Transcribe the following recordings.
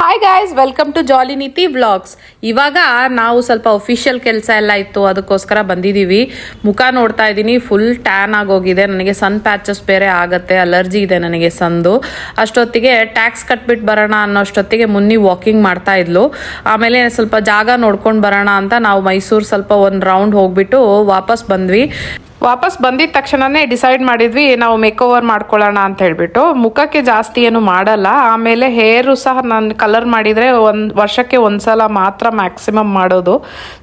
Hi guys welcome to jolly Neeti vlogs ಇವಾಗ ನಾವು ಸ್ವಲ್ಪ ಅಫಿಷಿಯಲ್ ಕೆಲಸ ಎಲ್ಲ ಇತ್ತು, ಅದಕ್ಕೋಸ್ಕರ ಬಂದಿದ್ದೀವಿ ಮುಖ ನೋಡ್ತಾ ಇದ್ದೀನಿ ಫುಲ್ ಟ್ಯಾನ್ ಆಗೋಗಿದೆ ನನಗೆ ಸನ್ ಪ್ಯಾಚಸ್ ಬೇರೆ ಆಗುತ್ತೆ ಅಲರ್ಜಿ ಇದೆ ನನಗೆ ಸಂದು ಅಷ್ಟೊತ್ತಿಗೆ ಟ್ಯಾಕ್ಸ್ ಕಟ್ಬಿಟ್ಟು ಬರೋಣ ಅನ್ನೋಷ್ಟೊತ್ತಿಗೆ ಮುನ್ನಿ ವಾಕಿಂಗ್ ಮಾಡ್ತಾ ಇದ್ಲು. ಆಮೇಲೆ ಸ್ವಲ್ಪ ಜಾಗ ನೋಡ್ಕೊಂಡು ಬರೋಣ ಅಂತ ನಾವು ಮೈಸೂರು ಸ್ವಲ್ಪ ಒಂದು ರೌಂಡ್ ಹೋಗ್ಬಿಟ್ಟು ವಾಪಸ್ ಬಂದ್ವಿ. ವಾಪಸ್ ಬಂದಿದ ತಕ್ಷಣನೇ ಡಿಸೈಡ್ ಮಾಡಿದ್ವಿ, ನಾವು ಮೇಕ್ ಓವರ್ ಮಾಡ್ಕೊಳ್ಳೋಣ ಅಂತ ಹೇಳಿಬಿಟ್ಟು. ಮುಖಕ್ಕೆ ಜಾಸ್ತಿ ಏನು ಮಾಡಲ್ಲ, ಆಮೇಲೆ ಹೇರು ಸಹ ನಾನು ಕಲರ್ ಮಾಡಿದರೆ ಒಂದು, ವರ್ಷಕ್ಕೆ ಒಂದ್ಸಲ ಮಾತ್ರ ಮ್ಯಾಕ್ಸಿಮಮ್ ಮಾಡೋದು.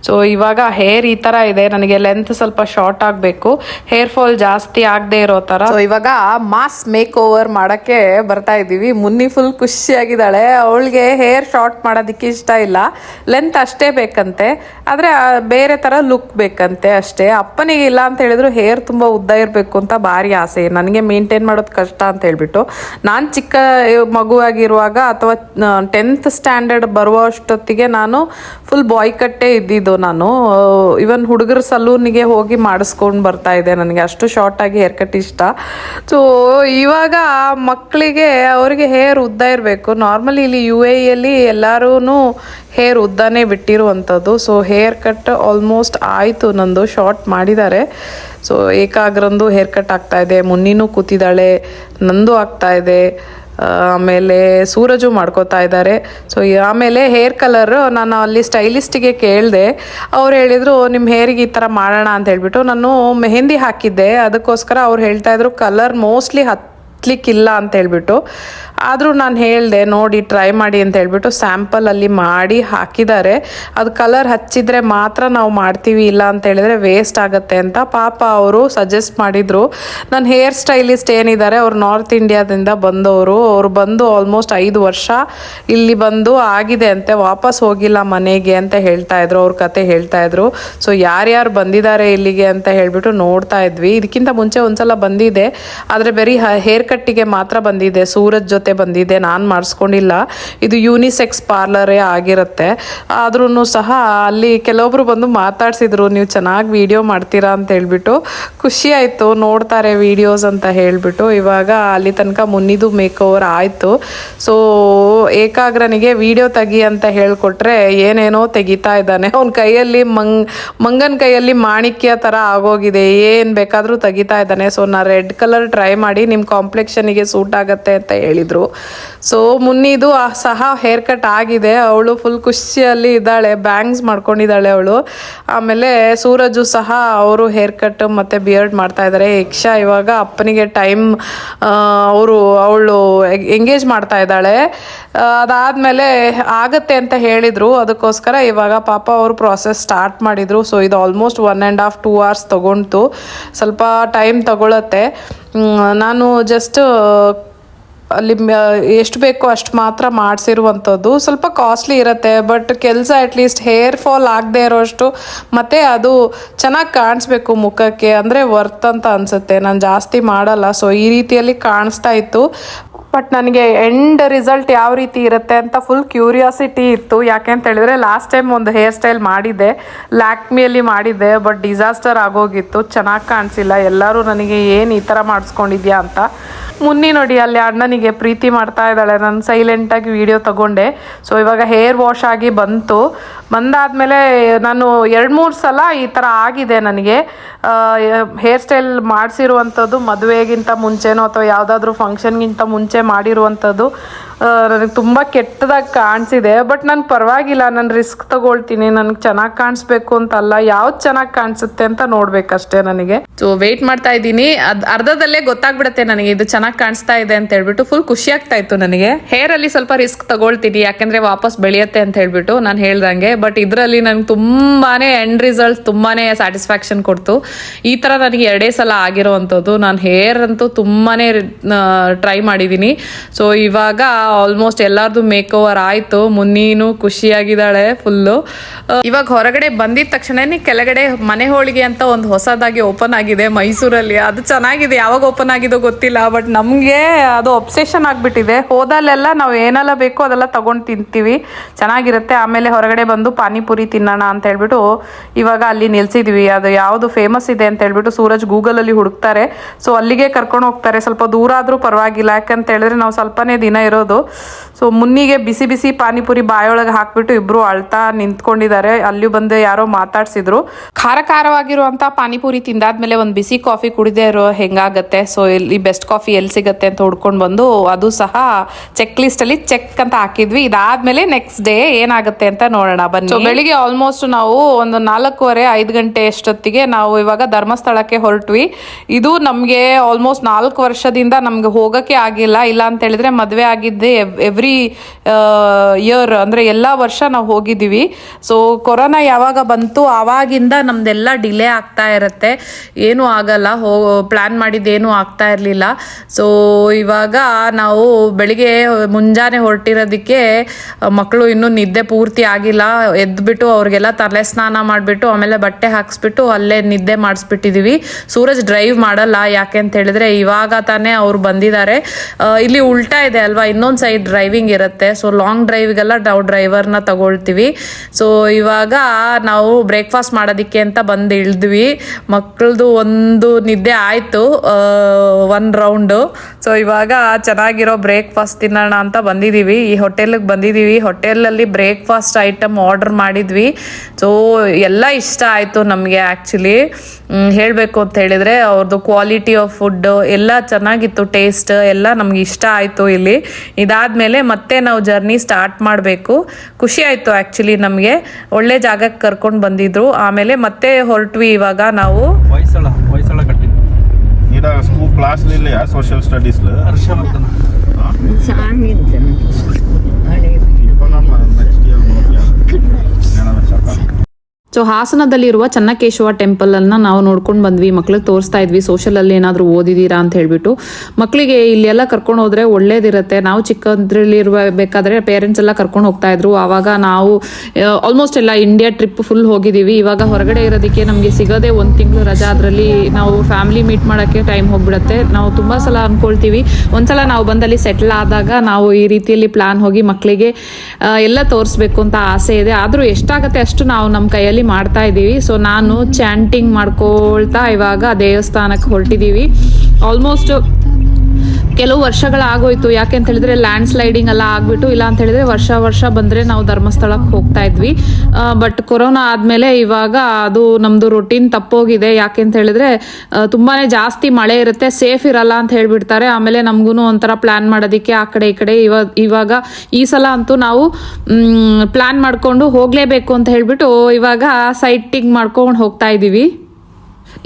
ಸೊ ಇವಾಗ ಹೇರ್ ಈ ಥರ ಇದೆ, ನನಗೆ ಲೆಂತ್ ಸ್ವಲ್ಪ ಶಾರ್ಟ್ ಆಗಬೇಕು. ಹೇರ್ ಫಾಲ್ ಜಾಸ್ತಿ ಆಗದೆ ಇರೋ ಥರ ಸೊ ಇವಾಗ ಮಾಸ್ ಮೇಕ್ ಓವರ್ ಮಾಡೋಕ್ಕೆ ಬರ್ತಾ ಇದ್ದೀವಿ. ಮುನ್ನಿ ಫುಲ್ ಖುಷಿಯಾಗಿದ್ದಾಳೆ. ಅವಳಿಗೆ ಹೇರ್ ಶಾರ್ಟ್ ಮಾಡೋದಕ್ಕೆ ಇಷ್ಟ ಇಲ್ಲ. ಲೆಂತ್ ಅಷ್ಟೇ ಬೇಕಂತೆ. ಆದರೆ ಬೇರೆ ಥರ ಲುಕ್ ಬೇಕಂತೆ ಅಷ್ಟೇ. ಅಪ್ಪನಿಗೆ ಇಲ್ಲ ಅಂತ ಹೇಳಿದ್ರು ಹೇರ್ ತುಂಬ ಉದ್ದ ಇರಬೇಕು ಅಂತ ಭಾರಿ ಆಸೆ. ನನಗೆ ಮೇಂಟೈನ್ ಮಾಡೋದು ಕಷ್ಟ ಅಂತ ಹೇಳ್ಬಿಟ್ಟು. ನಾನು ಚಿಕ್ಕ ಮಗುವಾಗಿರುವಾಗ ಅಥವಾ ಟೆಂತ್ ಸ್ಟ್ಯಾಂಡರ್ಡ್ ಬರುವಷ್ಟೊತ್ತಿಗೆ ನಾನು ಫುಲ್ ಬಾಯ್ ಕಟ್ಟೇ ಇದ್ದಿದ್ದು ನಾನು. ಇವನ್ ಹುಡುಗರ ಸಲೂನಿಗೆ ಹೋಗಿ ಮಾಡಿಸ್ಕೊಂಡು ಬರ್ತಾ ಇದ್ದೆ ನನಗೆ. ಅಷ್ಟು ಶಾರ್ಟ್ ಆಗಿ ಹೇರ್ ಕಟ್ ಇಷ್ಟ. ಸೊ ಇವಾಗ ಮಕ್ಕಳಿಗೆ ಅವರಿಗೆ ಹೇರ್ ಉದ್ದ ಇರಬೇಕು. ನಾರ್ಮಲಿ ಇಲ್ಲಿ ಯು ಎಲ್ಲಿ ಎಲ್ಲರೂ ಹೇರ್ ಉದ್ದನೇ ಬಿಟ್ಟಿರುವಂಥದ್ದು. ಸೊ ಹೇರ್ ಕಟ್ ಆಲ್ಮೋಸ್ಟ್ ಆಯಿತು ನಂದು ಶಾರ್ಟ್ ಮಾಡಿದ್ದಾರೆ. ಸೊ ಏಕಾಗ್ರಂದು ಹೇರ್ ಕಟ್ ಆಗ್ತಾ ಇದೆ. ಮುನ್ನಿನೂ ಕೂತಿದ್ದಾಳೆ, ನಂದು ಆಗ್ತಾ ಇದೆ. ಆಮೇಲೆ ಸೂರಜು ಮಾಡ್ಕೋತಾ ಇದ್ದಾರೆ. ಸೊ ಆಮೇಲೆ ಹೇರ್ ಕಲರ್ ನಾನು ಅಲ್ಲಿ ಸ್ಟೈಲಿಸ್ಟಿಗೆ ಕೇಳಿದೆ. ಅವ್ರು ಹೇಳಿದರು ನಿಮ್ಮ ಹೇರಿಗೆ ಈ ಥರ ಮಾಡೋಣ? ಅಂತ ಹೇಳ್ಬಿಟ್ಟು ನಾನು ಮೆಹಂದಿ ಹಾಕಿದ್ದೆ. ಅದಕ್ಕೋಸ್ಕರ ಅವ್ರು ಹೇಳ್ತಾ ಇದ್ರು ಕಲರ್ ಮೋಸ್ಟ್ಲಿ ಹತ್ಲಿಕ್ಕಿಲ್ಲ ಅಂತ ಹೇಳ್ಬಿಟ್ಟು. ಆದರೂ ನಾನು ಹೇಳಿದೆ, ನೋಡಿ ಟ್ರೈ ಮಾಡಿ ಅಂತ ಹೇಳ್ಬಿಟ್ಟು ಸ್ಯಾಂಪಲ್ ಅಲ್ಲಿ ಮಾಡಿ ಹಾಕಿದ್ದಾರೆ. ಅದು ಕಲರ್ ಹಚ್ಚಿದ್ರೆ ಮಾತ್ರ ನಾವು ಮಾಡ್ತೀವಿ, ಇಲ್ಲ ಅಂತ ಹೇಳಿದ್ರೆ ವೇಸ್ಟ್ ಆಗುತ್ತೆ ಅಂತ ಪಾಪ ಅವರು ಸಜೆಸ್ಟ್ ಮಾಡಿದರು. ನನ್ನ ಹೇರ್ ಸ್ಟೈಲಿಸ್ಟ್ ಏನಿದ್ದಾರೆ, ಅವ್ರು ನಾರ್ತ್ ಇಂಡಿಯಾದಿಂದ ಬಂದವರು. ಅವ್ರು ಬಂದು ಆಲ್ಮೋಸ್ಟ್ ಐದು ವರ್ಷ ಇಲ್ಲಿ ಬಂದು ಆಗಿದೆ ಅಂತೆ, ವಾಪಸ್ ಹೋಗಿಲ್ಲ ಮನೆಗೆ ಅಂತ ಹೇಳ್ತಾ ಇದ್ರು, ಅವ್ರ ಕತೆ ಹೇಳ್ತಾ ಇದ್ರು. ಸೊ ಯಾರ್ಯಾರು ಬಂದಿದ್ದಾರೆ ಇಲ್ಲಿಗೆ ಅಂತ ಹೇಳಿಬಿಟ್ಟು ನೋಡ್ತಾ ಇದ್ವಿ. ಇದಕ್ಕಿಂತ ಮುಂಚೆ ಒಂದ್ಸಲ ಬಂದಿದೆ, ಆದರೆ ಬರೀ ಹೇರ್ ಕಟ್ಟಿಗೆ ಮಾತ್ರ ಬಂದಿದೆ, ಸೂರಜ್ ಜೊತೆ ಬಂದಿದೆ, ನಾನು ಮಾಡಿಸ್ಕೊಂಡಿಲ್ಲ. ಇದು ಯೂನಿಸೆಕ್ಸ್ ಪಾರ್ಲರೇ ಆಗಿರುತ್ತೆ. ಆದ್ರೂ ಸಹ ಅಲ್ಲಿ ಕೆಲವೊಬ್ರು ಬಂದು ಮಾತಾಡ್ಸಿದ್ರು, ನೀವು ಚೆನ್ನಾಗಿ ವಿಡಿಯೋ ಮಾಡ್ತೀರಾ? ಅಂತ ಹೇಳ್ಬಿಟ್ಟು. ಖುಷಿ ಆಯಿತು, ನೋಡ್ತಾರೆ ವಿಡಿಯೋಸ್ ಅಂತ ಹೇಳಿಬಿಟ್ಟು. ಇವಾಗ ಅಲ್ಲಿ ತನಕ ಮುನ್ನಿದು ಮೇಕ್ ಓವರ್ ಆಯಿತು. ಸೊ ಏಕಾಗ್ರನಿಗೆ ವಿಡಿಯೋ ತೆಗಿ ಅಂತ ಹೇಳ್ಕೊಟ್ರೆ ಏನೇನೋ ತೆಗಿತಾ ಇದ್ದಾನೆ. ಅವ್ನ ಕೈಯಲ್ಲಿ ಮಂಗ್, ಮಂಗನ ಕೈಯಲ್ಲಿ ಮಾಣಿಕ್ಯ ಥರ ಆಗೋಗಿದೆ. ಏನು ಬೇಕಾದರೂ ತೆಗಿತಾ ಇದ್ದಾನೆ. ಸೊ ನಾ ರೆಡ್ ಕಲರ್ ಟ್ರೈ ಮಾಡಿ ನಿಮ್ಮ ಕಾಂಪ್ಲೆಕ್ಷನಿಗೆ ಸೂಟ್ ಆಗತ್ತೆ ಅಂತ ಹೇಳಿದರು. ಸೊ ಮುನ್ನಿದು ಸಹ ಹೇರ್ ಕಟ್ ಆಗಿದೆ. ಅವಳು ಫುಲ್ ಖುಷಿಯಲ್ಲಿ ಇದ್ದಾಳೆ ಬ್ಯಾಂಗ್ಸ್ ಮಾಡ್ಕೊಂಡಿದ್ದಾಳೆ ಅವಳು. ಆಮೇಲೆ ಸೂರಜು ಸಹ ಅವರು ಹೇರ್ ಕಟ್ ಮತ್ತು ಬಿಯರ್ಡ್ ಮಾಡ್ತಾ ಇದ್ದಾರೆ. ಯಕ್ಷ ಇವಾಗ ಅಪ್ಪನಿಗೆ ಟೈಮ್ ಅವರು, ಅವಳು ಎಂಗೇಜ್ ಮಾಡ್ತಾ ಇದ್ದಾಳೆ. ಅದಾದಮೇಲೆ ಆಗತ್ತೆ ಅಂತ ಹೇಳಿದರು. ಅದಕ್ಕೋಸ್ಕರ ಇವಾಗ ಪಾಪ ಅವರು ಪ್ರಾಸೆಸ್ ಸ್ಟಾರ್ಟ್ ಮಾಡಿದ್ರು. ಸೊ ಇದು almost one and half two hours ತಗೊಂತು ಸ್ವಲ್ಪ ಟೈಮ್ ತಗೊಳತ್ತೆ. ನಾನು ಜಸ್ಟ್ ಅಲ್ಲಿ ಎಷ್ಟು ಬೇಕೋ ಅಷ್ಟು ಮಾತ್ರ ಮಾಡಿಸಿರುವಂಥದ್ದು. ಸ್ವಲ್ಪ ಕಾಸ್ಟ್ಲಿ ಇರುತ್ತೆ ಬಟ್ ಕೆಲಸ ಅಟ್ಲೀಸ್ಟ್ ಹೇರ್ ಫಾಲ್ ಆಗದೆ ಇರೋಷ್ಟು, ಮತ್ತು ಅದು ಚೆನ್ನಾಗಿ ಕಾಣಿಸ್ಬೇಕು ಮುಖಕ್ಕೆ, ಅಂದರೆ ವರ್ತ್ ಅಂತ ಅನಿಸುತ್ತೆ. ನಾನು ಜಾಸ್ತಿ ಮಾಡಲ್ಲ ಸೊ ಈ ರೀತಿಯಲ್ಲಿ ಕಾಣಿಸ್ತಾ ಇತ್ತು. ಬಟ್ ನನಗೆ ಎಂಡ್ ರಿಸಲ್ಟ್ ಯಾವ ರೀತಿ ಇರುತ್ತೆ ಅಂತ ಫುಲ್ ಕ್ಯೂರಿಯಾಸಿಟಿ ಇತ್ತು. ಯಾಕೆ ಅಂತ ಹೇಳಿದ್ರೆ ಲಾಸ್ಟ್ ಟೈಮ್ ಒಂದು ಹೇರ್ ಸ್ಟೈಲ್ ಮಾಡಿದ್ದೆ. ಲ್ಯಾಕ್ಮಿಯಲ್ಲಿ ಮಾಡಿದ್ದೆ ಬಟ್ ಡಿಸಾಸ್ಟರ್ ಆಗೋಗಿತ್ತು. ಚೆನ್ನಾಗಿ ಕಾಣಿಸಿಲ್ಲ. ಎಲ್ಲರೂ ನನಗೆ ಏನು ಈ ಥರ ಮಾಡಿಸ್ಕೊಂಡಿದ್ಯಾ ಅಂತ. ಮುನ್ನಿ ನೋಡಿ, ಅಲ್ಲಿ ಅಣ್ಣನಿಗೆ ಪ್ರೀತಿ ಮಾಡ್ತಾ ಇದ್ದಾಳೆ. ನಾನು ಸೈಲೆಂಟಾಗಿ ವಿಡಿಯೋ ತಗೊಂಡೆ. ಸೊ ಇವಾಗ ಹೇರ್ ವಾಶ್ ಆಗಿ ಬಂತು. ಬಂದಾದಮೇಲೆ ನಾನು ಎರಡು ಮೂರು ಸಲ ಈ ಥರ ಆಗಿದೆ ನನಗೆ. ಹೇರ್ ಸ್ಟೈಲ್ ಮಾಡಿಸಿರುವಂಥದ್ದು ಮದುವೆಗಿಂತ ಮುಂಚೆನೋ ಅಥವಾ ಯಾವುದಾದ್ರೂ ಫಂಕ್ಷನ್ಗಿಂತ ಮುಂಚೆ ಮಾಡಿರುವಂಥದ್ದು ನನಗೆ ತುಂಬ ಕೆಟ್ಟದಾಗಿ ಕಾಣಿಸಿದೆ, ಬಟ್ ನಾನು ಪರವಾಗಿಲ್ಲ, ನಾನು ರಿಸ್ಕ್ ತಗೊಳ್ತೀನಿ, ನನಗೆ ಚೆನ್ನಾಗಿ ಕಾಣಿಸ್ಬೇಕು ಅಂತಲ್ಲ, ಯಾವ್ದು ಚೆನ್ನಾಗಿ ಕಾಣಿಸುತ್ತೆ ಅಂತ ನೋಡ್ಬೇಕಷ್ಟೇ ನನಗೆ. ಸೊ ವೆಯ್ಟ್ ಮಾಡ್ತಾ ಇದ್ದೀನಿ. ಅದು ಅರ್ಧದಲ್ಲೇ ಗೊತ್ತಾಗ್ಬಿಡುತ್ತೆ ನನಗೆ ಇದು ಚೆನ್ನಾಗಿ ಕಾಣಿಸ್ತಾ ಇದೆ ಅಂತ ಹೇಳ್ಬಿಟ್ಟು ಫುಲ್ ಖುಷಿ ಆಗ್ತಾ ಇತ್ತು ನನಗೆ. ಹೇರ್ ಅಲ್ಲಿ ಸ್ವಲ್ಪ ರಿಸ್ಕ್ ತಗೊಳ್ತೀನಿ, ಯಾಕಂದ್ರೆ ವಾಪಸ್ ಬೆಳೆಯುತ್ತೆ ಅಂತ ಹೇಳ್ಬಿಟ್ಟು ನಾನು ಹೇಳ್ದಂಗೆ ಬಟ್ ಇದರಲ್ಲಿ ನನಗೆ ತುಂಬಾನೇ ಎಂಡ್ ರಿಸಲ್ಟ್ ತುಂಬಾನೇ ಸ್ಯಾಟಿಸ್ಫ್ಯಾಕ್ಷನ್ ಕೊಡ್ತು. ಈ ತರ ನನಗೆ ಎರಡೇ ಸಲ ಆಗಿರೋವಂಥದ್ದು ನಾನು ಹೇರ್ ಅಂತೂ ತುಂಬಾನೇ ಟ್ರೈ ಮಾಡಿದ್ದೀನಿ. ಸೊ ಇವಾಗ ಆಲ್ಮೋಸ್ಟ್ ಎಲ್ಲಾರ್ದು ಮೇಕ್ ಓವರ್ ಆಯ್ತು. ಮುನ್ನೀನು ಖುಷಿಯಾಗಿದ್ದಾಳೆ ಫುಲ್ಲು ಇವಾಗ ಹೊರಗಡೆ ಬಂದಿದ ತಕ್ಷಣನೇ ಕೆಳಗಡೆ ಮನೆ ಹೋಳಿಗೆ ಅಂತ ಒಂದು ಹೊಸದಾಗಿ ಓಪನ್ ಆಗಿದೆ ಮೈಸೂರಲ್ಲಿ. ಅದು ಚೆನ್ನಾಗಿದೆ. ಯಾವಾಗ ಓಪನ್ ಆಗಿದೋ ಗೊತ್ತಿಲ್ಲ ಬಟ್ ನಮಗೆ ಅದು ಒಬ್ಸೆಷನ್ ಆಗಿಬಿಟ್ಟಿದೆ. ಹೋದಲ್ಲೆಲ್ಲ ನಾವು ಏನೆಲ್ಲ ಬೇಕೋ ಅದೆಲ್ಲ ತಗೊಂಡು ತಿಂತೀವಿ. ಚೆನ್ನಾಗಿರುತ್ತೆ. ಆಮೇಲೆ ಹೊರಗಡೆ ಬಂದು ಪಾನಿಪುರಿ ತಿನ್ನೋಣ ಅಂತ ಹೇಳ್ಬಿಟ್ಟು ಇವಾಗ ಅಲ್ಲಿ ನಿಲ್ಸಿದ್ವಿ. ಅದು ಯಾವುದು ಫೇಮಸ್ ಇದೆ ಅಂತ ಹೇಳ್ಬಿಟ್ಟು ಸೂರಜ್ ಗೂಗಲಲ್ಲಿ ಹುಡುಕ್ತಾರೆ. ಸೊ ಅಲ್ಲಿಗೆ ಕರ್ಕೊಂಡು ಹೋಗ್ತಾರೆ. ಸ್ವಲ್ಪ ದೂರ ಆದರೂ ಪರವಾಗಿಲ್ಲ. ಯಾಕಂತ ಹೇಳಿದ್ರೆ ನಾವು ಸ್ವಲ್ಪನೇ ದಿನ ಇರೋದು. ಸೊ ಮುನ್ನಿಗೆ ಬಿಸಿ ಬಿಸಿ ಪಾನಿಪುರಿ ಬಾಯೊಳಗೆ ಹಾಕ್ಬಿಟ್ಟು ಇಬ್ರು ಅಳ್ತಾ ನಿಂತ್ಕೊಂಡಿದ್ದಾರೆ. ಅಲ್ಲಿ ಬಂದು ಯಾರೋ ಮಾತಾಡ್ಸಿದ್ರು. ಖಾರ ಖಾರವಾಗಿರುವಂತ ಪಾನಿಪುರಿ ತಿಂದಾದ್ಮೇಲೆ ಒಂದು ಬಿಸಿ ಕಾಫಿ ಕುಡಿದೇ ಇರೋ ಹೆಂಗಾಗತ್ತೆ? ಸೊ ಇಲ್ಲಿ ಬೆಸ್ಟ್ ಕಾಫಿ ಎಲ್ಲಿ ಸಿಗತ್ತೆ ಅಂತ ಹುಡ್ಕೊಂಡು ಬಂದು ಅದು ಸಹ ಚೆಕ್ ಲಿಸ್ಟ್ ಅಲ್ಲಿ ಚೆಕ್ ಅಂತ ಹಾಕಿದ್ವಿ. ಇದಾದ್ಮೇಲೆ ನೆಕ್ಸ್ಟ್ ಡೇ ಏನಾಗುತ್ತೆ ಅಂತ ನೋಡೋಣ. ಬನ್ನಿ. ಬೆಳಿಗ್ಗೆ ಆಲ್ಮೋಸ್ಟ್ ನಾವು ಒಂದು ನಾಲ್ಕೂವರೆ ಐದು ಗಂಟೆ ಅಷ್ಟೊತ್ತಿಗೆ ನಾವು ಇವಾಗ ಧರ್ಮಸ್ಥಳಕ್ಕೆ ಹೊರಟ್ವಿ. ಇದು ನಮಗೆ ಆಲ್ಮೋಸ್ಟ್ ನಾಲ್ಕು ವರ್ಷದಿಂದ ನಮ್ಗೆ ಹೋಗಕ್ಕೆ ಆಗಿಲ್ಲ. ಇಲ್ಲ ಅಂತ ಹೇಳಿದ್ರೆ ಮದುವೆ ಆಗಿದ್ದೆ ಎವ್ರಿ ಇಯರ್ ಅಂದ್ರೆ ಎಲ್ಲ ವರ್ಷ ನಾವು ಹೋಗಿದ್ದೀವಿ. ಸೊ ಕೊರೋನಾ ಯಾವಾಗ ಬಂತು ಆವಾಗಿಂದ ನಮ್ದೆಲ್ಲ ಡಿಲೇ ಆಗ್ತಾ ಇರುತ್ತೆ. ಏನೂ ಆಗಲ್ಲ, ಹೋ ಪ್ಲ್ಯಾನ್ ಮಾಡಿದ್ದೇನೂ ಆಗ್ತಾ ಇರಲಿಲ್ಲ. ಸೊ ಇವಾಗ ನಾವು ಬೆಳಿಗ್ಗೆ ಮುಂಜಾನೆ ಹೊರಟಿರೋದಕ್ಕೆ ಮಕ್ಕಳು ಇನ್ನೂ ನಿದ್ದೆ ಪೂರ್ತಿ ಆಗಿಲ್ಲ. ಎದ್ಬಿಟ್ಟು ಅವ್ರಿಗೆಲ್ಲ ತಲೆ ಸ್ನಾನ ಮಾಡಿಬಿಟ್ಟು, ಆಮೇಲೆ ಬಟ್ಟೆ ಹಾಕ್ಸ್ಬಿಟ್ಟು ಅಲ್ಲೇ ನಿದ್ದೆ ಮಾಡಿಸ್ಬಿಟ್ಟಿದೀವಿ. ಸೂರಜ್ ಡ್ರೈವ್ ಮಾಡಲ್ಲ ಯಾಕೆ ಅಂತ ಹೇಳಿದ್ರೆ ಇವಾಗ ತಾನೇ ಅವ್ರು ಬಂದಿದ್ದಾರೆ. ಇಲ್ಲಿ ಉಲ್ಟಾ ಇದೆ ಅಲ್ವಾ, ಇನ್ನೊಂದು ಸೈಡ್ ಡ್ರೈವಿಂಗ್ ಇರುತ್ತೆ. ಸೊ ಲಾಂಗ್ ಡ್ರೈವ್ಗೆಲ್ಲ ನಾವು ಡ್ರೈವರ್ನ ತಗೊಳ್ತೀವಿ. ಸೊ ಇವಾಗ ನಾವು ಬ್ರೇಕ್ಫಾಸ್ಟ್ ಮಾಡೋದಕ್ಕೆ ಅಂತ ಬಂದು ಇಳಿದ್ವಿ. ಮಕ್ಕಳದು ಒಂದು ನಿದ್ದೆ ಆಯಿತು. ಒನ್ ರೌಂಡು ಸೊ ಇವಾಗ ಚೆನ್ನಾಗಿರೋ ಬ್ರೇಕ್ಫಾಸ್ಟ್ ತಿನ್ನೋಣ ಅಂತ ಬಂದಿದ್ದೀವಿ ಈ ಹೋಟೆಲ್ಗೆ ಬಂದಿದ್ದೀವಿ ಹೋಟೆಲಲ್ಲಿ ಬ್ರೇಕ್ಫಾಸ್ಟ್ ಐಟಮ್ ಆರ್ಡರ್ ಮಾಡಿದ್ವಿ. ಸೊ ಎಲ್ಲ ಇಷ್ಟ ಆಯಿತು ನಮಗೆ ಆ್ಯಕ್ಚುಲಿ ಹೇಳಬೇಕು ಅಂತ ಹೇಳಿದರೆ ಅವ್ರದ್ದು ಕ್ವಾಲಿಟಿ ಆಫ್ ಫುಡ್ಡು ಎಲ್ಲ ಚೆನ್ನಾಗಿತ್ತು ಟೇಸ್ಟ್ ಎಲ್ಲ ನಮ್ಗೆ ಇಷ್ಟ ಆಯಿತು ಇಲ್ಲಿ. ಇದಾದಮೇಲೆ ಮತ್ತೆ ನಾವು ಜರ್ನಿ ಸ್ಟಾರ್ಟ್ ಮಾಡಬೇಕು. ಖುಷಿ ಆಯಿತು ಆ್ಯಕ್ಚುಲಿ ನಮಗೆ. ಒಳ್ಳೆ ಜಾಗಕ್ಕೆ ಕರ್ಕೊಂಡು ಬಂದಿದ್ರು. ಆಮೇಲೆ ಮತ್ತೆ ಹೊರಟ್ವಿ ಇವಾಗ ನಾವು. ಸೊ ಹಾಸನದಲ್ಲಿರುವ ಚನ್ನಕೇಶವ ಟೆಂಪಲ್ ಅನ್ನ ನಾವು ನೋಡ್ಕೊಂಡು ಬಂದ್ವಿ. ಮಕ್ಳಿಗೆ ತೋರಿಸ್ತಾ ಇದ್ವಿ. ಸೋಷಲ್ ಅಲ್ಲಿ ಏನಾದರೂ ಓದಿದೀರಾ ಅಂತ ಹೇಳ್ಬಿಟ್ಟು. ಮಕ್ಕಳಿಗೆ ಇಲ್ಲೆಲ್ಲ ಕರ್ಕೊಂಡು ಹೋದ್ರೆ ಒಳ್ಳೇದಿರುತ್ತೆ. ನಾವು ಚಿಕ್ಕದ್ರಲ್ಲಿರುವ, ಬೇಕಾದ್ರೆ ಪೇರೆಂಟ್ಸ್ ಎಲ್ಲ ಕರ್ಕೊಂಡು ಹೋಗ್ತಾ ಇದ್ರು. ಆವಾಗ ನಾವು ಆಲ್ಮೋಸ್ಟ್ ಎಲ್ಲ ಇಂಡಿಯಾ ಟ್ರಿಪ್ ಫುಲ್ ಹೋಗಿದೀವಿ. ಇವಾಗ ಹೊರಗಡೆ ಇರೋದಕ್ಕೆ ನಮಗೆ ಸಿಗೋದೇ ಒಂದು ತಿಂಗಳು ರಜಾ ಅದರಲ್ಲಿ ನಾವು ಫ್ಯಾಮಿಲಿ ಮೀಟ್ ಮಾಡೋಕ್ಕೆ ಟೈಮ್ ಹೋಗ್ಬಿಡುತ್ತೆ. ನಾವು ತುಂಬಾ ಸಲ ಅನ್ಕೊಳ್ತೀವಿ. ಒಂದ್ಸಲ ನಾವು ಬಂದಲ್ಲಿ ಸೆಟ್ಲ್ ಆದಾಗ ನಾವು ಈ ರೀತಿಯಲ್ಲಿ ಪ್ಲಾನ್ ಹೋಗಿ ಮಕ್ಕಳಿಗೆ ಎಲ್ಲ ತೋರಿಸ್ಬೇಕು ಅಂತ ಆಸೆ ಇದೆ. ಆದರೂ ಎಷ್ಟಾಗತ್ತೆ ಅಷ್ಟು ನಾವು ನಮ್ಮ ಕೈಯಲ್ಲಿ ಮಾಡ್ತಾ ಇದ್ದೀವಿ. ಸೊ ನಾನು ಚಾಂಟಿಂಗ್ ಮಾಡ್ಕೊಳ್ತಾ ಇವಾಗ ದೇವಸ್ಥಾನಕ್ಕೆ ಹೊರಟಿದ್ದೀವಿ. ಆಲ್ಮೋಸ್ಟ್ ಕೆಲವು ವರ್ಷಗಳಾಗೋಯ್ತು ಯಾಕೆ ಅಂತ ಹೇಳಿದ್ರೆ ಲ್ಯಾಂಡ್ ಸ್ಲೈಡಿಂಗ್ ಎಲ್ಲ ಆಗ್ಬಿಟ್ಟು, ಇಲ್ಲ ಅಂತ ಹೇಳಿದ್ರೆ ವರ್ಷ ವರ್ಷ ಬಂದ್ರೆ ನಾವು ಧರ್ಮಸ್ಥಳಕ್ಕೆ ಹೋಗ್ತಾ ಇದ್ವಿ. ಬಟ್ ಕೊರೋನಾ ಆದ್ಮೇಲೆ ಇವಾಗ ಅದು ನಮ್ದು ರೊಟೀನ್ ತಪ್ಪೋಗಿದೆ. ಯಾಕೆ ಅಂತ ಹೇಳಿದ್ರೆ ತುಂಬಾನೇ ಜಾಸ್ತಿ ಮಳೆ ಇರುತ್ತೆ ಸೇಫ್ ಇರಲ್ಲ ಅಂತ ಹೇಳ್ಬಿಡ್ತಾರೆ. ಆಮೇಲೆ ನಮಗೂ ಒಂಥರ ಪ್ಲಾನ್ ಮಾಡೋದಕ್ಕೆ ಆ ಕಡೆ ಈ ಕಡೆ ಇವಾಗ ಇವಾಗ ಈ ಸಲ ಅಂತೂ ನಾವು ಪ್ಲಾನ್ ಮಾಡ್ಕೊಂಡು ಹೋಗ್ಲೇಬೇಕು ಅಂತ ಹೇಳ್ಬಿಟ್ಟು ಇವಾಗ ಸೈಟಿಂಗ್ ಮಾಡ್ಕೊಂಡು ಹೋಗ್ತಾ ಇದ್ದೀವಿ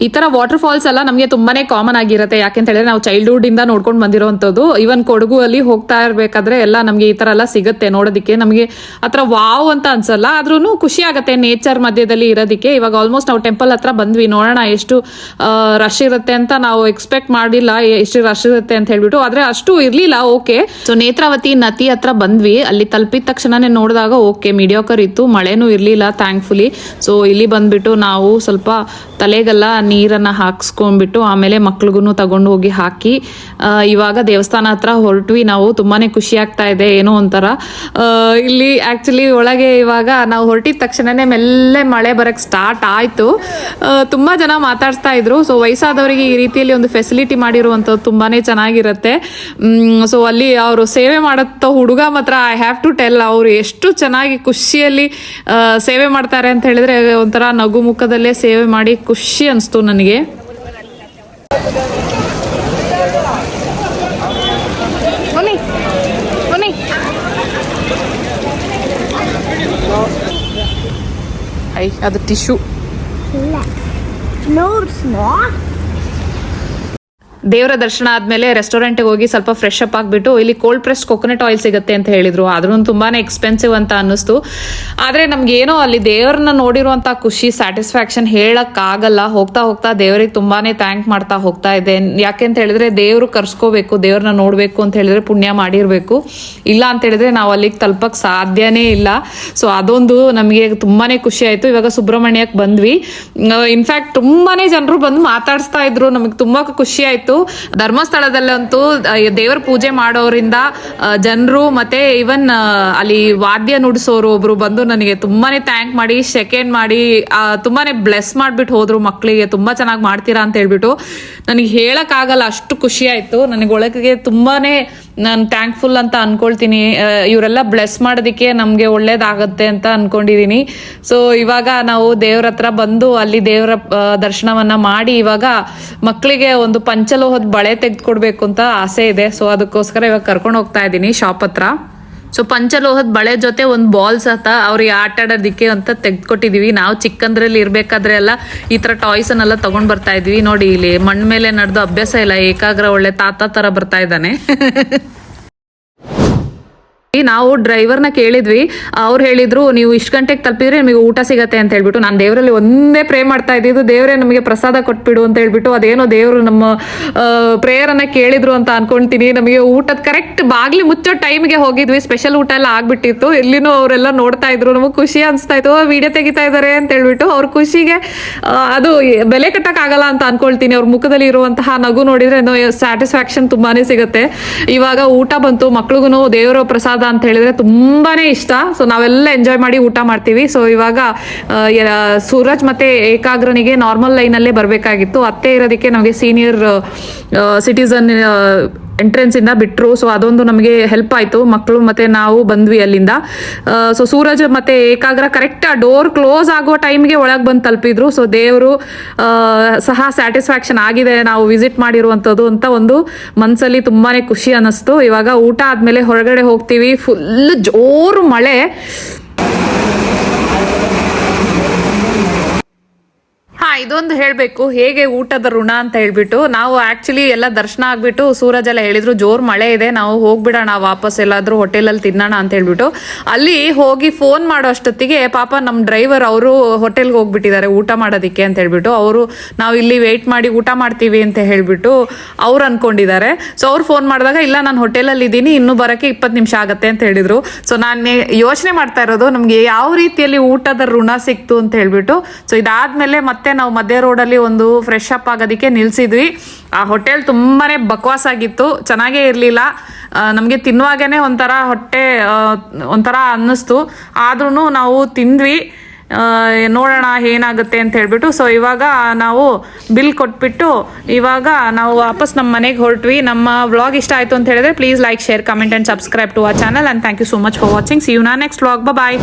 ಈ ತರ ವಾಟರ್ ಫಾಲ್ಸ್ ಎಲ್ಲ ನಮಗೆ ತುಂಬಾನೇ ಕಾಮನ್ ಆಗಿರುತ್ತೆ. ಯಾಕೆಂತ ಹೇಳಿದ್ರೆ ನಾವು ಚೈಲ್ಡ್ಹುಡ್ ಇಂದ ನೋಡ್ಕೊಂಡು ಬಂದಿರೋವಂಥದ್ದು ಇವನ್ ಕೊಡಗು ಅಲ್ಲಿ ಹೋಗ್ತಾ ಇರ್ಬೇಕಾದ್ರೆ ಎಲ್ಲ ನಮಗೆ ಈ ತರ ಎಲ್ಲ ಸಿಗುತ್ತೆ ನೋಡೋದಕ್ಕೆ. ನಮಗೆ ಆತರ ವಾವ್ ಅಂತ ಅನ್ಸಲ್ಲ. ಆದ್ರೂ ಖುಷಿ ಆಗುತ್ತೆ ನೇಚರ್ ಮಧ್ಯದಲ್ಲಿ ಇರೋದಕ್ಕೆ. ಇವಾಗ ಆಲ್ಮೋಸ್ಟ್ ನಾವು ಟೆಂಪಲ್ ಹತ್ರ ಬಂದ್ವಿ. ನೋಡೋಣ ಎಷ್ಟು ರಶ್ ಇರುತ್ತೆ ಅಂತ ನಾವು ಎಕ್ಸ್ಪೆಕ್ಟ್ ಮಾಡಿಲ್ಲ. ಎಷ್ಟು ರಶ್ ಇರುತ್ತೆ ಅಂತ ಹೇಳ್ಬಿಟ್ಟು. ಆದ್ರೆ ಅಷ್ಟು ಇರ್ಲಿಲ್ಲ. ಓಕೆ ಸೊ ನೇತ್ರಾವತಿ ನದಿ ಹತ್ರ ಬಂದ್ವಿ. ಅಲ್ಲಿ ತಲುಪಿದ ತಕ್ಷಣನೇ ನೋಡಿದಾಗ ಓಕೆ ಮೀಡಿಯೋಕರ್ ಇತ್ತು. ಮಳೆನೂ ಇರ್ಲಿಲ್ಲ ಥ್ಯಾಂಕ್ಫುಲಿ ಸೊ ಇಲ್ಲಿ ಬಂದ್ಬಿಟ್ಟು ನಾವು ಸ್ವಲ್ಪ ತಲೆಗೆಲ್ಲ ನೀರನ್ನ ಹಾಕ್ಸ್ಕೊಂಡ್ಬಿಟ್ಟು ಆಮೇಲೆ ಮಕ್ಳಿಗೂ ತಗೊಂಡು ಹೋಗಿ ಹಾಕಿ ಇವಾಗ ದೇವಸ್ಥಾನ ಹತ್ರ ಹೊರಟ್ವಿ ನಾವು, ತುಂಬಾನೇ ಖುಷಿ ಆಗ್ತಾ ಇದೆ, ಏನೋ ಒಂಥರ. ಇಲ್ಲಿ ಆಕ್ಚುಲಿ ಒಳಗೆ ಇವಾಗ ನಾವು ಹೊರಟಿದ ತಕ್ಷಣನೇ ಮೆಲ್ಲೆ ಮಳೆ ಬರಕ್ ಸ್ಟಾರ್ಟ್ ಆಯಿತು. ತುಂಬ ತುಂಬಾ ಜನ ಮಾತಾಡ್ಸ್ತಾ ಇದ್ರು. ಸೊ ವಯಸ್ಸಾದವರಿಗೆ ಈ ರೀತಿಯಲ್ಲಿ ಒಂದು ಫೆಸಿಲಿಟಿ ಮಾಡಿರುವಂಥದ್ದು ತುಂಬಾನೇ ಚೆನ್ನಾಗಿರುತ್ತೆ. ಸೊ ಅಲ್ಲಿ ಅವರು ಸೇವೆ ಮಾಡುತ್ತ ಹುಡುಗ ಮಾತ್ರ ಐ ಹ್ಯಾವ್ ಟು ಟೆಲ್ ಅವರು ಎಷ್ಟು ಚೆನ್ನಾಗಿ ಖುಷಿಯಲ್ಲಿ ಸೇವೆ ಮಾಡ್ತಾರೆ ಅಂತ ಹೇಳಿದ್ರೆ, ಒಂಥರ ನಗು ಮುಖದಲ್ಲೇ ಸೇವೆ ಮಾಡಿ ಖುಷಿ ಅನಿಸ್ತು ನನಗೆ. ಐ ಅದು ಟಿಶ್ಯೂ. ದೇವರ ದರ್ಶನ ಆದ್ಮೇಲೆ ರೆಸ್ಟೋರೆಂಟ್ಗೆ ಹೋಗಿ ಸ್ವಲ್ಪ ಫ್ರೆಶ್ ಅಪ್ ಆಗಿಬಿಟ್ಟು ಇಲ್ಲಿ ಕೋಲ್ಡ್ ಪ್ರೆಸ್ ಕೊಕೊನಟ್ ಆಯಿಲ್ ಸಿಗುತ್ತೆ ಅಂತ ಹೇಳಿದ್ರು. ಆದ್ರೂ ತುಂಬಾನೇ ಎಕ್ಸ್ಪೆನ್ಸಿವ್ ಅಂತ ಅನ್ನಿಸ್ತು. ಆದ್ರೆ ನಮ್ಗೆ ಏನೋ ಅಲ್ಲಿ ದೇವ್ರನ್ನ ನೋಡಿರುವಂತ ಖುಷಿ ಸ್ಯಾಟಿಸ್ಫ್ಯಾಕ್ಷನ್ ಹೇಳಕ್ ಆಗಲ್ಲ ಹೋಗ್ತಾ ಹೋಗ್ತಾ ದೇವರಿಗೆ ತುಂಬಾನೇ ಥ್ಯಾಂಕ್ ಮಾಡ್ತಾ ಹೋಗ್ತಾ ಇದೆ. ಯಾಕೆ ಅಂತ ಹೇಳಿದ್ರೆ ದೇವರು ಕರ್ಸ್ಕೋಬೇಕು, ದೇವ್ರನ್ನ ನೋಡ್ಬೇಕು ಅಂತ ಹೇಳಿದ್ರೆ ಪುಣ್ಯ ಮಾಡಿರ್ಬೇಕು. ಇಲ್ಲ ಅಂತ ಹೇಳಿದ್ರೆ ನಾವು ಅಲ್ಲಿಗೆ ತಲುಪಕ್ ಸಾಧ್ಯನೇ ಇಲ್ಲ. ಸೊ ಅದೊಂದು ನಮಗೆ ತುಂಬಾನೇ ಖುಷಿ ಆಯ್ತು. ಇವಾಗ ಸುಬ್ರಹ್ಮಣ್ಯಕ್ಕೆ ಬಂದ್ವಿ. ಇನ್ಫ್ಯಾಕ್ಟ್ ತುಂಬಾನೇ ಜನರು ಬಂದು ಮಾತಾಡಿಸ್ತಾ ಇದ್ರು. ನಮಗೆ ತುಂಬಾ ಖುಷಿ ಆಯ್ತು. ಬಂದ್ಬಿಟ್ಟು ಧರ್ಮಸ್ಥಳದಲ್ಲಂತೂ ದೇವರ ಪೂಜೆ ಮಾಡೋರಿಂದ ಜನರು ಮತ್ತೆ ಇವನ್ ಅಲ್ಲಿ ವಾದ್ಯ ನುಡಿಸೋರು ಒಬ್ರು ಬಂದು ನನಗೆ ತುಂಬಾನೇ ಥ್ಯಾಂಕ್ ಮಾಡಿ ಸೆಕೆಂಡ್ ಮಾಡಿ ತುಂಬಾನೇ ಬ್ಲೆಸ್ ಮಾಡ್ಬಿಟ್ಟು ಹೋದ್ರು ಮಕ್ಕಳಿಗೆ ತುಂಬಾ ಚೆನ್ನಾಗಿ ಮಾಡ್ತೀರಾ ಅಂತ ಹೇಳ್ಬಿಟ್ಟು ನನಗೆ ಹೇಳಕ್ಕಾಗಲ್ಲ, ಅಷ್ಟು ಖುಷಿ ಆಯ್ತು. ನನಗೆ ಒಳಗೆ ತುಂಬಾನೇ ನಾನು ಥ್ಯಾಂಕ್ಫುಲ್ ಅಂತ ಅನ್ಕೊಳ್ತೀನಿ. ಇವರೆಲ್ಲ ಬ್ಲೆಸ್ ಮಾಡೋದಕ್ಕೆ ನಮಗೆ ಒಳ್ಳೇದಾಗತ್ತೆ ಅಂತ ಅನ್ಕೊಂಡಿದೀನಿ. ಸೊ ಇವಾಗ ನಾವು ದೇವ್ರ ಹತ್ರ ಬಂದು ಅಲ್ಲಿ ದೇವರ ದರ್ಶನವನ್ನ ಮಾಡಿ ಇವಾಗ ಮಕ್ಕಳಿಗೆ ಒಂದು ಪಂಚಲೋಹದ ಬಳೆ ತೆಗೆದುಕೊಡ್ಬೇಕು ಅಂತ ಆಸೆ ಇದೆ. ಸೊ ಅದಕ್ಕೋಸ್ಕರ ಇವಾಗ ಕರ್ಕೊಂಡು ಹೋಗ್ತಾ ಇದ್ದೀನಿ ಶಾಪ್ ಹತ್ರ. ಸೊ ಪಂಚಲೋಹದ ಬಳೆ ಜೊತೆ ಒಂದು ಬಾಲ್ ಸಹ ಅವ್ರಿಗೆ ಆಟ ಆಡೋದಿಕ್ಕೆ ಅಂತ ತೆಗೆದುಕೊಟ್ಟಿದ್ದೀವಿ ನಾವು ಚಿಕ್ಕಂದ್ರಲ್ಲಿ ಇರ್ಬೇಕಾದ್ರೆ ಎಲ್ಲ ಈ ತರ ಟಾಯ್ಸ್ ಅನ್ನೆಲ್ಲ ತಗೊಂಡ್ ಬರ್ತಾ ಇದ್ವಿ. ನೋಡಿ, ಇಲ್ಲಿ ಮಣ್ಣು ಮೇಲೆ ನಡೆದು ಅಭ್ಯಾಸ ಇಲ್ಲ. ಏಕಾಗ್ರ ಒಳ್ಳೆ ತಾತ ತರ ಬರ್ತಾ ಇದ್ದಾನೆ. ನಾವು ಡ್ರೈವರ್ನ ಕೇಳಿದ್ವಿ. ಅವ್ರು ಹೇಳಿದ್ರು, ನೀವು ಇಷ್ಟು ಗಂಟೆಗೆ ತಲುಪಿದ್ರೆ ನಿಮಗೆ ಊಟ ಸಿಗತ್ತೆ ಅಂತ ಹೇಳ್ಬಿಟ್ಟು. ನಾನು ದೇವರಲ್ಲಿ ಒಂದೇ ಪ್ರೇ ಮಾಡ್ತಾ ಇದ್ದಿದ್ದು, ದೇವರೇ, ನಮಗೆ ಪ್ರಸಾದ ಕೊಟ್ಬಿಡು ಅಂತ ಹೇಳ್ಬಿಟ್ಟು, ಅದೇನೋ ದೇವರು ನಮ್ಮ ಪ್ರೇಯರನ್ನ ಕೇಳಿದ್ರು ಅಂತ ಅನ್ಕೊಂತೀನಿ. ನಮಗೆ ಊಟದ ಕರೆಕ್ಟ್ ಬಾಗ್ಲಿ ಮುಚ್ಚೋ ಟೈಮ್ಗೆ ಹೋಗಿದ್ವಿ. ಸ್ಪೆಷಲ್ ಊಟ ಎಲ್ಲ ಆಗ್ಬಿಟ್ಟಿತ್ತು. ಎಲ್ಲಿನೂ ಅವರೆಲ್ಲ ನೋಡ್ತಾ ಇದ್ರು. ನಮಗೆ ಖುಷಿ ಅನಿಸ್ತಾ ಇತ್ತು. ವಿಡಿಯೋ ತೆಗಿತಾ ಇದ್ದಾರೆ ಅಂತ ಹೇಳ್ಬಿಟ್ಟು ಅವ್ರ ಖುಷಿಗೆ ಅದು ಬೆಲೆ ಕಟ್ಟಕ್ಕಾಗಲ್ಲ ಅಂತ ಅನ್ಕೊಳ್ತೀನಿ. ಅವ್ರ ಮುಖದಲ್ಲಿ ಇರುವಂತಹ ನಗು ನೋಡಿದ್ರೆ ಸ್ಯಾಟಿಸ್ಫ್ಯಾಕ್ಷನ್ ತುಂಬಾನೇ ಸಿಗುತ್ತೆ. ಇವಾಗ ಊಟ ಬಂತು. ಮಕ್ಳಿಗೂ ದೇವರ ಪ್ರಸಾದ ಅಂತ ಹೇಳಿದ್ರೆ ತುಂಬಾನೇ ಇಷ್ಟ. ಸೊ ನಾವೆಲ್ಲ ಎಂಜಾಯ್ ಮಾಡಿ ಊಟ ಮಾಡ್ತೀವಿ. ಸೊ ಇವಾಗ ಸೂರಜ್ ಮತ್ತೆ ಏಕಾಗ್ರನಿಗೆ ನಾರ್ಮಲ್ ಲೈನಲ್ಲೇ ಬರಬೇಕಾಗಿತ್ತು. ಅತ್ತೆ ಇರೋದಕ್ಕೆ ನಮಗೆ ಸೀನಿಯರ್ ಸಿಟಿಸನ್ ಎಂಟ್ರೆನ್ಸ್ ಇಂದ ಬಿಟ್ರು. ಸೊ ಅದೊಂದು ನಮಗೆ ಹೆಲ್ಪ್ ಆಯ್ತು. ಮಕ್ಕಳು ಮತ್ತೆ ನಾವು ಬಂದ್ವಿ ಅಲ್ಲಿಂದ. ಸೊ ಸೂರಜ್ ಮತ್ತೆ ಏಕಾಗ್ರ ಕರೆಕ್ಟ್ ಆ ಡೋರ್ ಕ್ಲೋಸ್ ಆಗೋ ಟೈಮ್ಗೆ ಒಳಗೆ ಬಂದು ತಲುಪಿದ್ರು. ಸೊ ದೇವರು ಸಹ ಸ್ಯಾಟಿಸ್ಫ್ಯಾಕ್ಷನ್ ಆಗಿದೆ. ನಾವು ವಿಸಿಟ್ ಮಾಡಿರುವಂಥದ್ದು ಅಂತ ಒಂದು ಮನಸ್ಸಲ್ಲಿ ತುಂಬಾನೇ ಖುಷಿ ಅನ್ನಿಸ್ತು. ಇವಾಗ ಊಟ ಆದಮೇಲೆ ಹೊರಗಡೆ ಹೋಗ್ತೀವಿ. ಫುಲ್ ಜೋರು ಮಳೆ. ಹಾ, ಇದೊಂದು ಹೇಳಬೇಕು. ಹೇಗೆ ಊಟದ ಋಣ ಅಂತ ಹೇಳ್ಬಿಟ್ಟು, ನಾವು ಆಕ್ಚುಲಿ ಎಲ್ಲ ದರ್ಶನ ಆಗ್ಬಿಟ್ಟು ಸೂರಜ್ ಎಲ್ಲ ಹೇಳಿದ್ರು, ಜೋರ್ ಮಳೆ ಇದೆ, ನಾವು ಹೋಗ್ಬಿಡೋಣ, ವಾಪಸ್ ಎಲ್ಲಾದ್ರೂ ಹೋಟೆಲಲ್ಲಿ ತಿನ್ನೋಣ ಅಂತ ಹೇಳ್ಬಿಟ್ಟು. ಅಲ್ಲಿ ಹೋಗಿ ಫೋನ್ ಮಾಡೋ ಅಷ್ಟೊತ್ತಿಗೆ, ಪಾಪ ನಮ್ಮ ಡ್ರೈವರ್ ಅವರು ಹೋಟೆಲ್ಗೆ ಹೋಗ್ಬಿಟ್ಟಿದ್ದಾರೆ ಊಟ ಮಾಡೋದಿಕ್ಕೆ ಅಂತ ಹೇಳ್ಬಿಟ್ಟು. ಅವರು, ನಾವು ಇಲ್ಲಿ ವೆಯ್ಟ್ ಮಾಡಿ ಊಟ ಮಾಡ್ತೀವಿ ಅಂತ ಹೇಳ್ಬಿಟ್ಟು ಅವ್ರು ಅನ್ಕೊಂಡಿದ್ದಾರೆ. ಸೊ ಅವ್ರು ಫೋನ್ ಮಾಡಿದಾಗ, ಇಲ್ಲ, ನಾನು ಹೋಟೆಲಲ್ಲಿ ಇದ್ದೀನಿ, ಇನ್ನೂ ಬರೋಕ್ಕೆ ಇಪ್ಪತ್ತು ನಿಮಿಷ ಆಗುತ್ತೆ ಅಂತ ಹೇಳಿದ್ರು. ಸೊ ನಾನು ಯೋಚನೆ ಮಾಡ್ತಾ ಇರೋದು, ನಮಗೆ ಯಾವ ರೀತಿಯಲ್ಲಿ ಊಟದ ಋಣ ಸಿಕ್ತು ಅಂತ ಹೇಳ್ಬಿಟ್ಟು. ಸೊ ಇದಾದ್ಮೇಲೆ ಮತ್ತೆ ನಾವು ಮಧ್ಯ ರೋಡಲ್ಲಿ ಒಂದು ಫ್ರೆಶ್ ಅಪ್ ಆಗೋದಕ್ಕೆ ನಿಲ್ಸಿದ್ವಿ. ಆ ಹೋಟೆಲ್ ತುಂಬಾನೇ ಬಕ್ವಾಸ್ ಆಗಿತ್ತು. ಚೆನ್ನಾಗೇ ಇರಲಿಲ್ಲ. ನಮಗೆ ತಿನ್ನುವಾಗೇನೆ ಒಂಥರ ಹೊಟ್ಟೆ ಒಂಥರ ಅನ್ನಿಸ್ತು. ಆದ್ರೂ ನಾವು ತಿಂದ್ವಿ. ನೋಡೋಣ ಏನಾಗುತ್ತೆ ಅಂತ ಹೇಳ್ಬಿಟ್ಟು. ಸೊ ಇವಾಗ ನಾವು ಬಿಲ್ ಕೊಟ್ಬಿಟ್ಟು ಇವಾಗ ನಾವು ವಾಪಸ್ ನಮ್ಮ ಮನೆಗೆ ಹೊರಟ್ವಿ. ನಮ್ಮ ವ್ಲಾಗ್ ಇಷ್ಟ ಆಯಿತು ಅಂತ ಹೇಳಿದ್ರೆ please like share comment and subscribe to ಆ channel and thank you so much for watching see you ನಾ ನೆಕ್ಸ್ಟ್ ವ್ಲಾಗ್ ಬಾಯ್